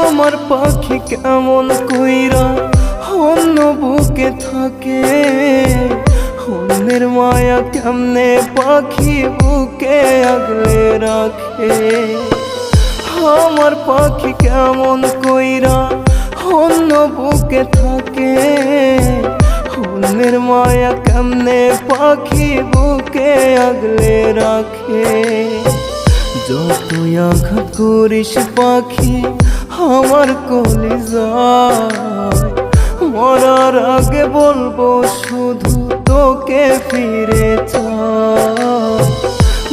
আমার পাখি কেমন কইরা অন্য বুকে থাকে অন্যের মায়া কেমনে পাখি বুকে আগলে রাখে আমার পাখি কেমন কইরা অন্য বুকে থাকে অন্যের মায়া কেমনে পাখি বুকে আগলে রাখে যতই আঘাত করিস পাখি আমার কলি যায় মরার আগে বলব শুধু তোকে ফিরে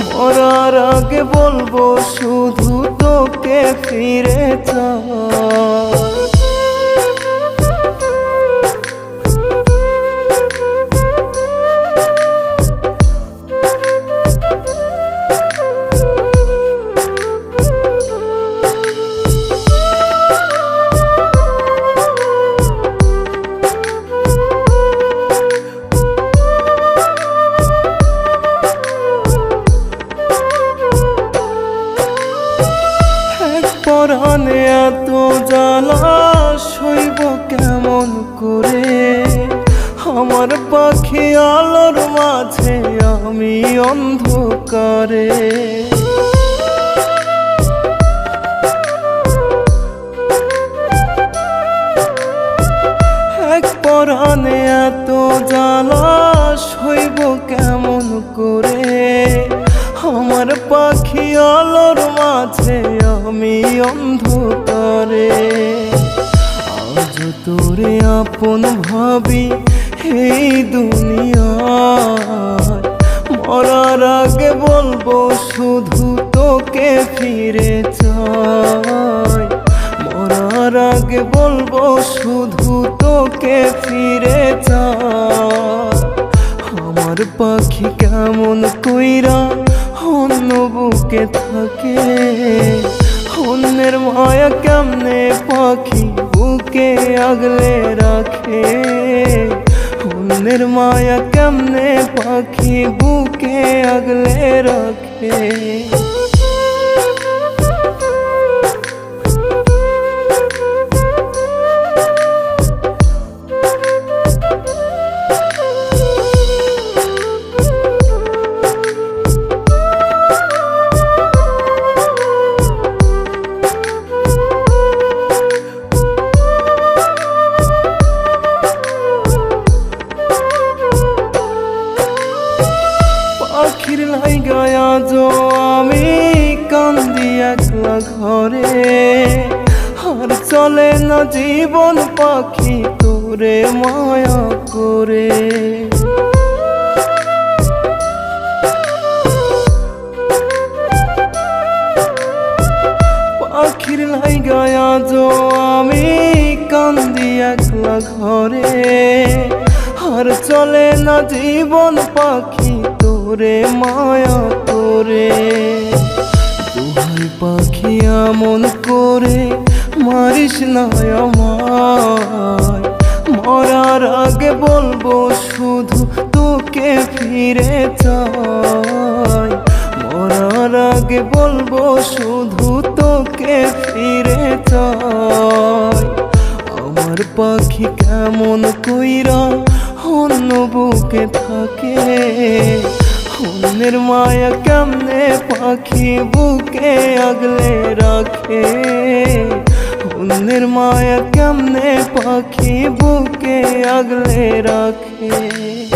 মরার আগে বলব শুধু তোকে ফিরে চাই। অন্ধকারে এক পরাণে এত জ্বালা সইব কেমন করে? আমার পাখি আলোর মাঝে আমি অন্ধকারে। আজ তোরে আপন ভাবি এই দুনিয়ায়। মরার আগে বলব, শুধু তোকে ফিরে চাই। মরার আগে বলব, শুধু তোকে ফিরে চাই। আমার পাখি কেমন কইরা অন্য বুকে থাকে? অন্যের মায়া কেমনে পাখি বুকে আগলে রাখে? অন্যের মায়া কেমনে পাখি বুকে আগলে রাখে? যো আমি কান্দি একলা ঘরে। আর চলে না জীবন পাখি তোরে মায়া করে। পাখির লাই গায়া যো আমি কান্দি একলা ঘরে। আর চলে না জীবন পাখি তোরে মায়া আমন করে মারিস না আমায়? মরার আগে বলব শুধু তোকে ফিরে চাই। মরার আগে বলব শুধু তোকে ফিরে চাই। আমার পাখি কেমন কইরা অন্য বুকে থাকে? অন্যের মায়া কেমনে পাখি বুকে আগলে রাখে অন্যের মায়া কেমনে পাখি বুকে আগলে রাখে